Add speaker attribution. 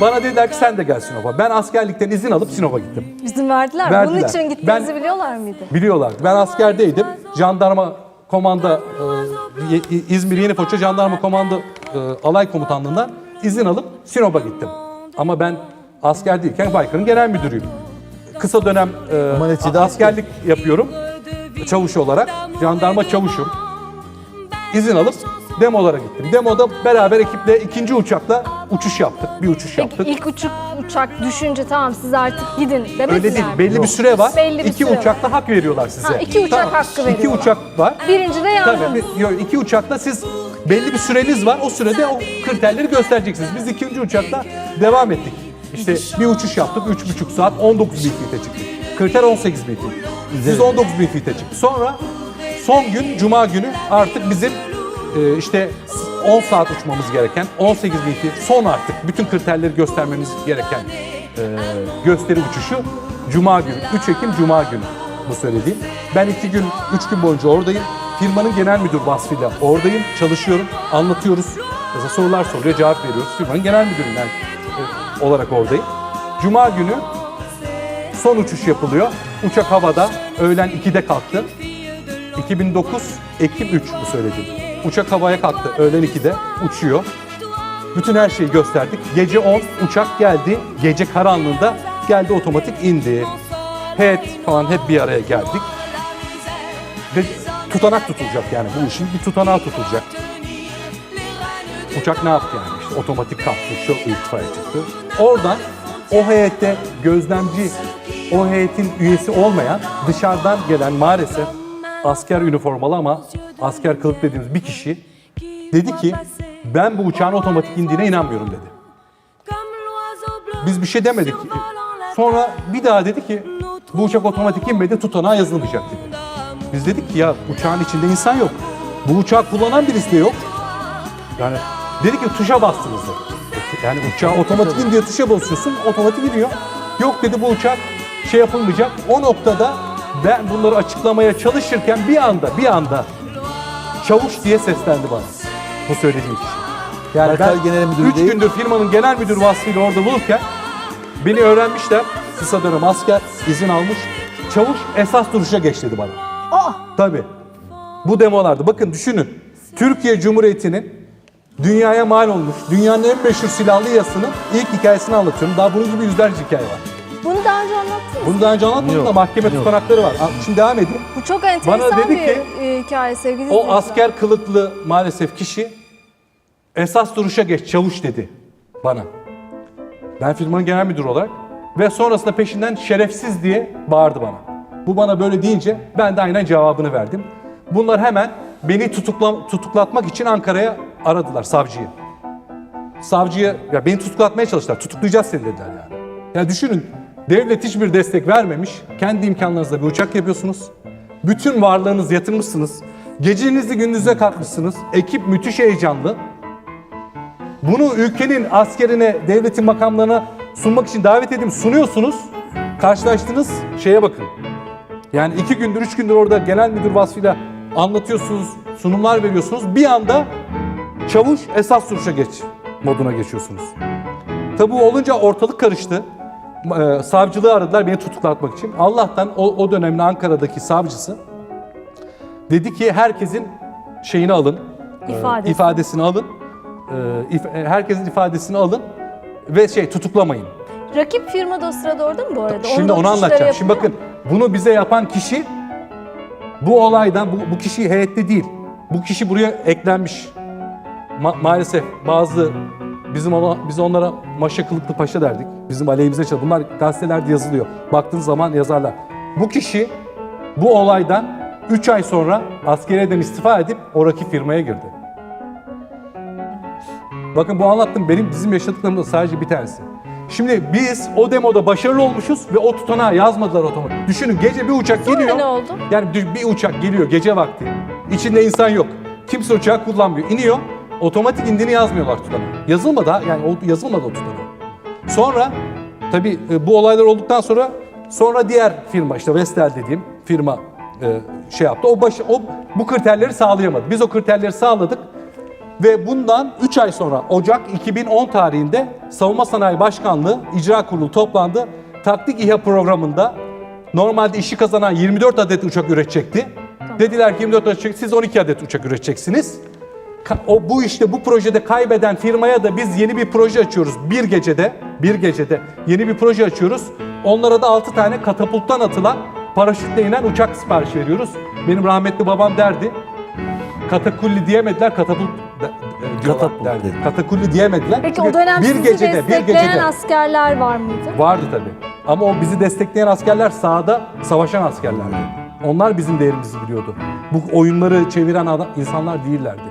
Speaker 1: Bana dediler ki sen de gel Sinop'a. Ben askerlikten izin alıp Sinop'a gittim.
Speaker 2: İzin verdiler.
Speaker 1: Verdiler.
Speaker 2: Bunun için gittiğinizi
Speaker 1: Ben-
Speaker 2: biliyorlar mıydı?
Speaker 1: Biliyorlardı. Ben askerdeydim. Jandarma komanda e, İzmir Yenifoça Jandarma Komando e, Alay Komutanlığından izin alıp Sinop'a gittim. Ama ben asker değilken Baykar'ın genel müdürüyüm. Kısa dönem e, askerlik yapıyorum. Çavuş olarak. Jandarma çavuşum. İzin alıp demolara gittim. Demoda beraber ekiple ikinci uçakla uçuş yaptık. Bir uçuş
Speaker 2: Peki
Speaker 1: yaptık.
Speaker 2: ilk uçuk, uçak düşünce tamam siz artık gidin demediler
Speaker 1: Öyle değil.
Speaker 2: mi?
Speaker 1: Belli bir süre var.
Speaker 2: Belli bir
Speaker 1: iki
Speaker 2: süre
Speaker 1: uçakla hak veriyorlar size.
Speaker 2: Ha, iki uçak hakkı
Speaker 1: İki
Speaker 2: veriyorlar.
Speaker 1: uçak var.
Speaker 2: Birinci de yalnız.
Speaker 1: Tabii bir- yok, iki uçakla siz belli bir süreniz var. O sürede o kriterleri göstereceksiniz. Biz ikinci uçakla devam ettik. İşte bir uçuş yaptık. Üç buçuk saat 19 bin feet'e çıktık. Kriter 18 bin feet. Biz 19 bin feet'e çıktık. Sonra son gün Cuma günü artık bizim e, işte 10 saat uçmamız gereken 18 bin son artık bütün kriterleri göstermemiz gereken e, gösteri uçuşu Cuma günü. 3 Ekim Cuma günü bu söylediğim. Ben iki gün, üç gün boyunca oradayım. Firmanın genel müdür vasfıyla oradayım, çalışıyorum, anlatıyoruz. Mesela sorular soruyor, cevap veriyoruz. Firmanın genel müdürüm ben e, olarak oradayım. Cuma günü son uçuş yapılıyor. Uçak havada, öğlen 2'de kalktı. 2009 Ekim 3 bu söylediğim. Uçak havaya kalktı, öğlen 2'de uçuyor. Bütün her şeyi gösterdik. Gece 10 uçak geldi. Gece karanlığında geldi otomatik indi. Heyet falan hep bir araya geldik. Ve tutanak tutulacak yani bu işin bir tutanağı tutulacak. Uçak ne yaptı yani işte otomatik kalktı şu irtifaya çıktı. Oradan o heyette gözlemci, o heyetin üyesi olmayan dışarıdan gelen maalesef asker üniformalı ama asker kılık dediğimiz bir kişi dedi ki ben bu uçağın otomatik indiğine inanmıyorum dedi. Biz bir şey demedik. Sonra bir daha dedi ki bu uçak otomatik inmedi tutanağa yazılmayacak dedi. Biz dedik ki ya uçağın içinde insan yok. Bu uçağı kullanan birisi de yok. Yani dedi ki tuşa bastınız dedi. Yani uçağı otomatik in diye tuşa basıyorsun otomatik iniyor. Yok dedi bu uçak şey yapılmayacak. O noktada ben bunları açıklamaya çalışırken bir anda bir anda çavuş diye seslendi bana. Bu söylediğim kişi. Yani
Speaker 3: Baykar
Speaker 1: ben
Speaker 3: Genel Müdürü
Speaker 1: 3
Speaker 3: değil.
Speaker 1: gündür firmanın genel müdür vasfıyla orada bulurken beni öğrenmişler. Kısa dönem asker izin almış. Çavuş esas duruşa geç dedi bana.
Speaker 2: Aa,
Speaker 1: Tabii. Bu demolarda bakın düşünün. Türkiye Cumhuriyeti'nin dünyaya mal olmuş, dünyanın en meşhur silahlı yasının ilk hikayesini anlatıyorum. Daha bunun gibi yüzlerce hikaye var.
Speaker 2: Bunu daha önce anlattınız.
Speaker 1: Bunu daha önce anlatmadım da
Speaker 3: Yok,
Speaker 1: mahkeme
Speaker 3: yok.
Speaker 1: tutanakları var. Şimdi devam edeyim.
Speaker 2: Bu çok enteresan
Speaker 1: Bana dedi
Speaker 2: bir
Speaker 1: ki,
Speaker 2: e, hikaye sevgili
Speaker 1: O
Speaker 2: izleyiciler.
Speaker 1: asker kılıklı maalesef kişi esas duruşa geç çavuş dedi bana. Ben firmanın genel müdürü olarak ve sonrasında peşinden şerefsiz diye bağırdı bana. Bu bana böyle deyince ben de aynen cevabını verdim. Bunlar hemen beni tutukla, tutuklatmak için Ankara'ya aradılar savcıyı. Savcıya ya beni tutuklatmaya çalıştılar. Tutuklayacağız seni dediler yani. Ya düşünün devlet hiçbir destek vermemiş. Kendi imkanlarınızla bir uçak yapıyorsunuz. Bütün varlığınızı yatırmışsınız. Gecenizi gündüze katmışsınız. Ekip müthiş heyecanlı. Bunu ülkenin askerine, devletin makamlarına sunmak için davet edip sunuyorsunuz. Karşılaştığınız şeye bakın. Yani iki gündür, üç gündür orada genel müdür vasfıyla anlatıyorsunuz, sunumlar veriyorsunuz. Bir anda çavuş esas duruşa geç moduna geçiyorsunuz. Tabi bu olunca ortalık karıştı. Ee, savcılığı aradılar beni tutuklatmak için. Allah'tan o, o dönemin Ankara'daki savcısı dedi ki herkesin şeyini alın, e,
Speaker 2: İfadesi.
Speaker 1: ifadesini alın, e, if- e, herkesin ifadesini alın ve şey tutuklamayın.
Speaker 2: Rakip firma da o sırada orada mı bu arada?
Speaker 1: Şimdi
Speaker 2: Orada
Speaker 1: onu
Speaker 2: uçuşları
Speaker 1: anlatacağım. Şimdi
Speaker 2: yapılıyor
Speaker 1: bakın bunu bize yapan kişi bu olaydan bu, bu kişi heyette değil. Bu kişi buraya eklenmiş. Ma- maalesef bazı bizim ona, biz onlara maşa kılıklı paşa derdik. Bizim aleyhimize çalışıyor. Bunlar gazetelerde yazılıyor. Baktığınız zaman yazarlar. Bu kişi bu olaydan 3 ay sonra askeriyeden istifa edip o rakip firmaya girdi. Bakın bu anlattım benim bizim yaşadıklarımda sadece bir tanesi. Şimdi biz o demoda başarılı olmuşuz ve o tutanağı yazmadılar otomatik. Düşünün gece bir uçak
Speaker 2: Sonra
Speaker 1: geliyor.
Speaker 2: ne oldu?
Speaker 1: Yani bir uçak geliyor gece vakti. İçinde insan yok. Kimse uçağı kullanmıyor. İniyor. Otomatik indiğini yazmıyorlar tutanağa. Yazılmadı ha. Yani o, yazılmadı o tutanağa. Sonra tabii e, bu olaylar olduktan sonra sonra diğer firma işte Vestel dediğim firma e, şey yaptı. O baş, o bu kriterleri sağlayamadı. Biz o kriterleri sağladık. Ve bundan 3 ay sonra Ocak 2010 tarihinde Savunma Sanayi Başkanlığı İcra Kurulu toplandı. Taktik İHA programında normalde işi kazanan 24 adet uçak üretecekti. Dediler ki 24 adet üretecek, siz 12 adet uçak üreteceksiniz. O bu işte bu projede kaybeden firmaya da biz yeni bir proje açıyoruz. Bir gecede, bir gecede yeni bir proje açıyoruz. Onlara da 6 tane katapulttan atılan paraşütle inen uçak sipariş veriyoruz. Benim rahmetli babam derdi. Katakulli diyemediler, katapult e,
Speaker 3: Katapult
Speaker 1: derdi.
Speaker 3: dedi.
Speaker 1: Katakulli diyemediler.
Speaker 2: Peki
Speaker 1: Çünkü
Speaker 2: o dönem
Speaker 1: bir
Speaker 2: sizi
Speaker 1: gecede, bir
Speaker 2: destekleyen
Speaker 1: gecede
Speaker 2: askerler var mıydı?
Speaker 1: vardı tabii. Ama o bizi destekleyen askerler sahada savaşan askerlerdi. Onlar bizim değerimizi biliyordu. Bu oyunları çeviren adam, insanlar değillerdi.